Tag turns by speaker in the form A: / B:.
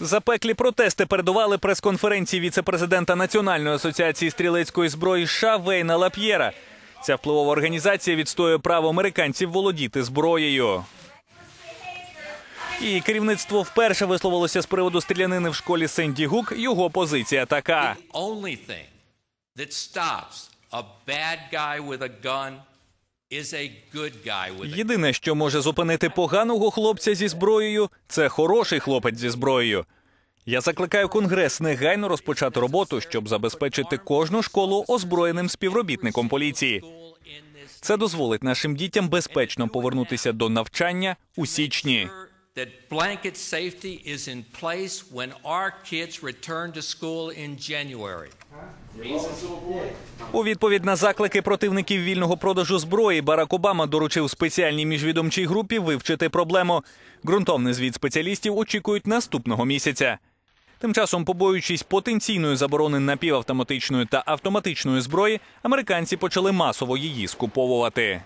A: Запеклі протести передували прес-конференції віце-президента Національної асоціації стрілецької зброї США Вейна Лап'єра. Ця впливова організація відстоює право американців володіти зброєю. І керівництво вперше висловилося з приводу стрілянини в школі Сенді Гук. Його позиція така. Єдине, що може зупинити поганого хлопця зі зброєю, це хороший хлопець зі зброєю. Я закликаю Конгрес негайно розпочати роботу, щоб забезпечити кожну школу озброєним співробітником поліції. Це дозволить нашим дітям безпечно повернутися до навчання у січні.
B: That blanket safety is in place when our kids return to school in January.
A: У відповідь на заклики противників вільного продажу зброї Барак Обама доручив спеціальній міжвідомчій групі вивчити проблему. Ґрунтовний звіт спеціалістів очікують наступного місяця. Тим часом, побоюючись потенційної заборони напівавтоматичної та автоматичної зброї, американці почали масово її скуповувати.